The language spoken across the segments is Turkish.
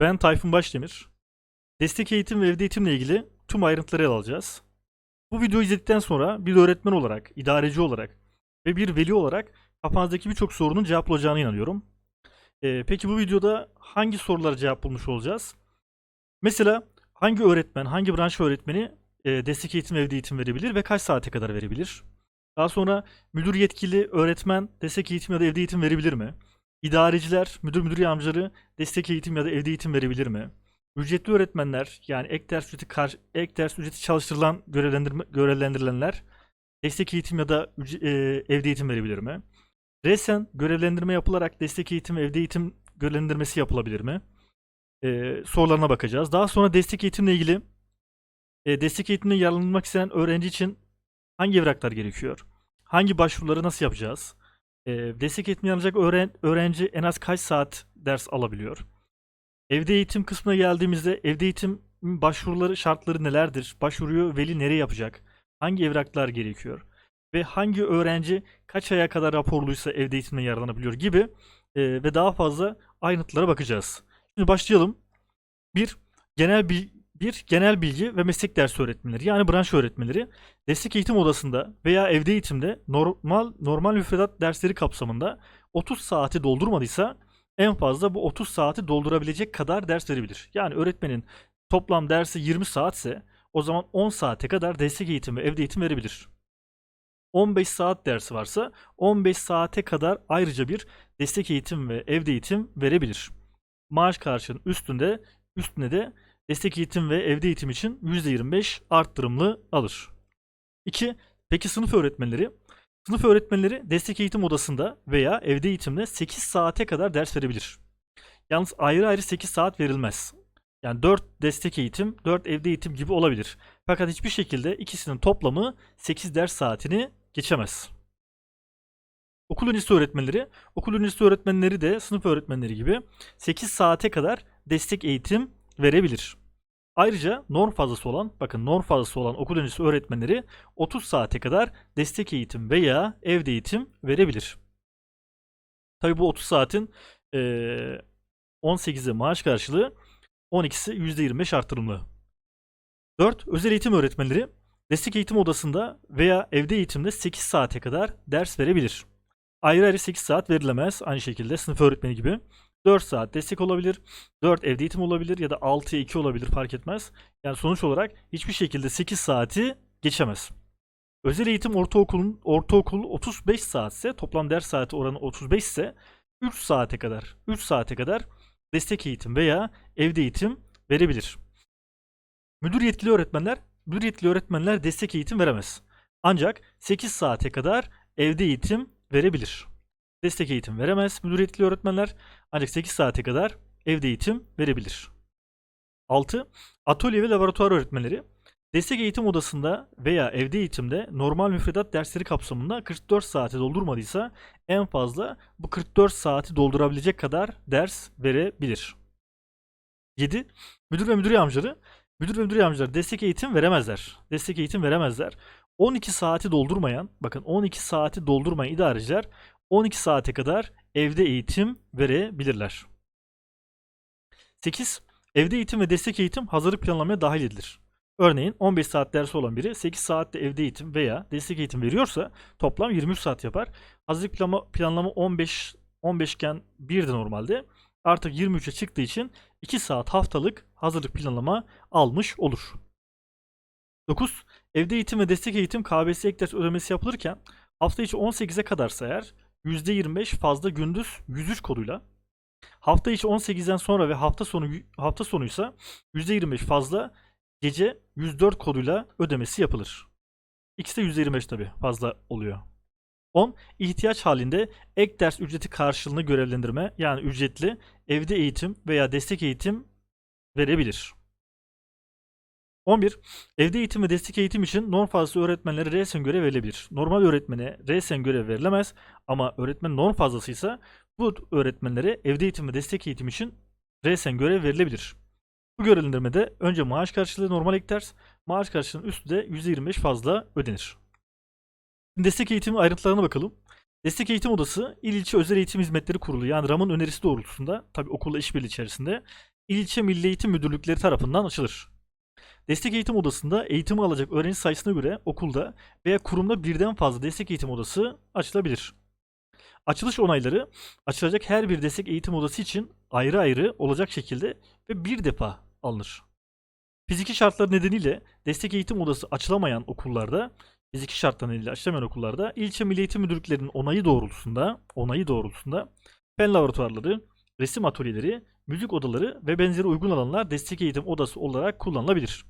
Ben Tayfun Başdemir. Destek eğitim ve evde eğitimle ilgili tüm ayrıntıları ele alacağız. Bu videoyu izledikten sonra bir öğretmen olarak, idareci olarak ve bir veli olarak kafanızdaki birçok sorunun cevaplanacağına inanıyorum. Ee, peki bu videoda hangi sorulara cevap bulmuş olacağız? Mesela hangi öğretmen, hangi branş öğretmeni e, destek eğitim ve evde eğitim verebilir ve kaç saate kadar verebilir? Daha sonra müdür yetkili öğretmen destek eğitim ya da evde eğitim verebilir mi? İdareciler, müdür müdür yardımcıları destek eğitim ya da evde eğitim verebilir mi? Ücretli öğretmenler yani ek ders ücreti kar- ek ders ücreti çalıştırılan görevlendirilenler destek eğitim ya da e, evde eğitim verebilir mi? Resen görevlendirme yapılarak destek eğitim evde eğitim görevlendirmesi yapılabilir mi? E, sorularına bakacağız. Daha sonra destek eğitimle ilgili e, destek eğitimden yararlanmak isteyen öğrenci için hangi evraklar gerekiyor? Hangi başvuruları nasıl yapacağız? E, destek eğitimi alacak öğren, öğrenci en az kaç saat ders alabiliyor? Evde eğitim kısmına geldiğimizde evde eğitim başvuruları şartları nelerdir? Başvuruyu veli nereye yapacak? Hangi evraklar gerekiyor? Ve hangi öğrenci kaç aya kadar raporluysa evde eğitimden yararlanabiliyor gibi e, ve daha fazla ayrıntılara bakacağız. Şimdi başlayalım. 1. Genel bir 1. Genel bilgi ve meslek dersi öğretmenleri yani branş öğretmenleri destek eğitim odasında veya evde eğitimde normal normal müfredat dersleri kapsamında 30 saati doldurmadıysa en fazla bu 30 saati doldurabilecek kadar ders verebilir. Yani öğretmenin toplam dersi 20 saatse o zaman 10 saate kadar destek eğitim ve evde eğitim verebilir. 15 saat dersi varsa 15 saate kadar ayrıca bir destek eğitim ve evde eğitim verebilir. Maaş karşılığının üstünde üstüne de destek eğitim ve evde eğitim için %25 arttırımlı alır. 2. Peki sınıf öğretmenleri? Sınıf öğretmenleri destek eğitim odasında veya evde eğitimde 8 saate kadar ders verebilir. Yalnız ayrı ayrı 8 saat verilmez. Yani 4 destek eğitim, 4 evde eğitim gibi olabilir. Fakat hiçbir şekilde ikisinin toplamı 8 ders saatini geçemez. Okul öncesi öğretmenleri, okul öncesi öğretmenleri de sınıf öğretmenleri gibi 8 saate kadar destek eğitim verebilir. Ayrıca norm fazlası olan, bakın norm fazlası olan okul öncesi öğretmenleri 30 saate kadar destek eğitim veya evde eğitim verebilir. Tabi bu 30 saatin eee 18'i maaş karşılığı, 12'si %25 artırımlı. 4. Özel eğitim öğretmenleri destek eğitim odasında veya evde eğitimde 8 saate kadar ders verebilir. Ayrı ayrı 8 saat verilemez. Aynı şekilde sınıf öğretmeni gibi. 4 saat destek olabilir. 4 evde eğitim olabilir ya da 6'ya 2 olabilir fark etmez. Yani sonuç olarak hiçbir şekilde 8 saati geçemez. Özel eğitim ortaokulun ortaokul 35 saatse toplam ders saati oranı 35 ise 3 saate kadar 3 saate kadar destek eğitim veya evde eğitim verebilir. Müdür yetkili öğretmenler müdür yetkili öğretmenler destek eğitim veremez. Ancak 8 saate kadar evde eğitim verebilir. Destek eğitim veremez müdür yetkili öğretmenler ancak 8 saate kadar evde eğitim verebilir. 6. Atölye ve laboratuvar öğretmenleri destek eğitim odasında veya evde eğitimde normal müfredat dersleri kapsamında 44 saati doldurmadıysa en fazla bu 44 saati doldurabilecek kadar ders verebilir. 7. Müdür ve müdür yardımcıları Müdür ve müdür yardımcıları destek eğitim veremezler. Destek eğitim veremezler. 12 saati doldurmayan, bakın 12 saati doldurmayan idareciler 12 saate kadar evde eğitim verebilirler. 8. Evde eğitim ve destek eğitim hazırlık planlamaya dahil edilir. Örneğin 15 saat dersi olan biri 8 saatte evde eğitim veya destek eğitim veriyorsa toplam 23 saat yapar. Hazırlık planlama, planlama 15 15 iken 1'di normalde. Artık 23'e çıktığı için 2 saat haftalık hazırlık planlama almış olur. 9. Evde eğitim ve destek eğitim KBS ek ders ödemesi yapılırken hafta içi 18'e kadarsa eğer %25 fazla gündüz 103 koduyla hafta içi 18'den sonra ve hafta sonu hafta sonuysa %25 fazla gece 104 koduyla ödemesi yapılır. İkisi de %25 tabi fazla oluyor. 10. İhtiyaç halinde ek ders ücreti karşılığını görevlendirme yani ücretli evde eğitim veya destek eğitim verebilir. 11. Evde eğitim ve destek eğitim için norm fazlası öğretmenlere resen görev verilebilir. Normal öğretmene resen görev verilemez ama öğretmen norm fazlasıysa bu öğretmenlere evde eğitim ve destek eğitim için resen görev verilebilir. Bu görevlendirmede önce maaş karşılığı normal ek maaş karşılığının üstü de %25 fazla ödenir. Destek eğitimi ayrıntılarına bakalım. Destek Eğitim Odası İl İlçe Özel Eğitim Hizmetleri Kurulu yani RAM'ın önerisi doğrultusunda tabi okulla işbirliği içerisinde ilçe milli eğitim müdürlükleri tarafından açılır. Destek eğitim odasında eğitim alacak öğrenci sayısına göre okulda veya kurumda birden fazla destek eğitim odası açılabilir. Açılış onayları açılacak her bir destek eğitim odası için ayrı ayrı olacak şekilde ve bir defa alınır. Fiziki şartlar nedeniyle destek eğitim odası açılamayan okullarda, fiziki şartlar nedeniyle açılamayan okullarda ilçe milli eğitim müdürlüklerinin onayı doğrultusunda, onayı doğrultusunda fen laboratuvarları, resim atölyeleri, müzik odaları ve benzeri uygun alanlar destek eğitim odası olarak kullanılabilir.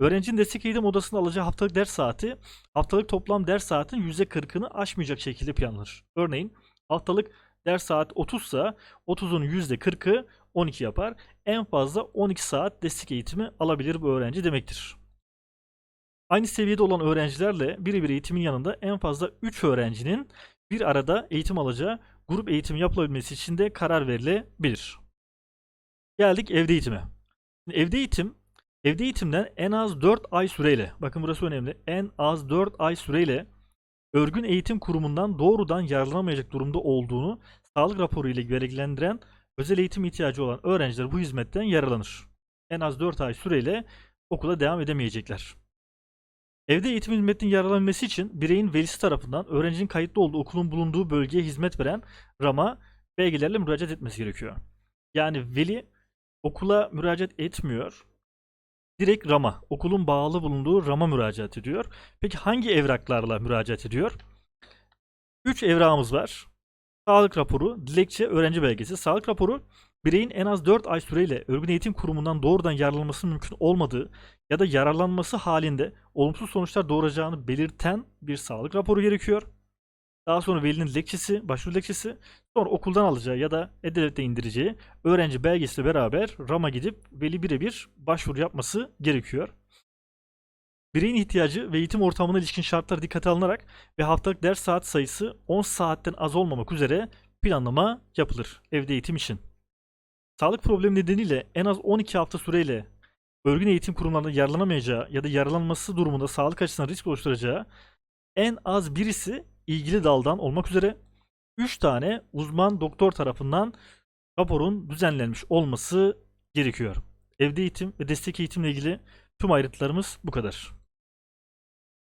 Öğrencinin destek eğitim odasında alacağı haftalık ders saati, haftalık toplam ders saatin %40'ını aşmayacak şekilde planlanır. Örneğin haftalık ders saat 30 ise 30'un %40'ı 12 yapar. En fazla 12 saat destek eğitimi alabilir bu öğrenci demektir. Aynı seviyede olan öğrencilerle birebir eğitimin yanında en fazla 3 öğrencinin bir arada eğitim alacağı grup eğitimi yapılabilmesi için de karar verilebilir. Geldik evde eğitime. Evde eğitim Evde eğitimden en az 4 ay süreyle, bakın burası önemli, en az 4 ay süreyle örgün eğitim kurumundan doğrudan yararlanamayacak durumda olduğunu sağlık raporu ile belgelendiren özel eğitim ihtiyacı olan öğrenciler bu hizmetten yararlanır. En az 4 ay süreyle okula devam edemeyecekler. Evde eğitim hizmetinin yararlanması için bireyin velisi tarafından öğrencinin kayıtlı olduğu okulun bulunduğu bölgeye hizmet veren RAM'a belgelerle müracaat etmesi gerekiyor. Yani veli okula müracaat etmiyor. Direkt RAM'a, okulun bağlı bulunduğu RAM'a müracaat ediyor. Peki hangi evraklarla müracaat ediyor? 3 evrağımız var. Sağlık raporu, dilekçe, öğrenci belgesi. Sağlık raporu bireyin en az 4 ay süreyle örgün eğitim kurumundan doğrudan yararlanması mümkün olmadığı ya da yararlanması halinde olumsuz sonuçlar doğuracağını belirten bir sağlık raporu gerekiyor. Daha sonra velinin dilekçesi, başvuru dilekçesi, sonra okuldan alacağı ya da e-devlette indireceği öğrenci belgesiyle beraber RAM'a gidip veli birebir başvuru yapması gerekiyor. Bireyin ihtiyacı ve eğitim ortamına ilişkin şartlar dikkate alınarak ve haftalık ders saat sayısı 10 saatten az olmamak üzere planlama yapılır evde eğitim için. Sağlık problemi nedeniyle en az 12 hafta süreyle örgün eğitim kurumlarında yararlanamayacağı ya da yararlanması durumunda sağlık açısından risk oluşturacağı en az birisi ilgili daldan olmak üzere 3 tane uzman doktor tarafından raporun düzenlenmiş olması gerekiyor. Evde eğitim ve destek eğitimle ilgili tüm ayrıntılarımız bu kadar.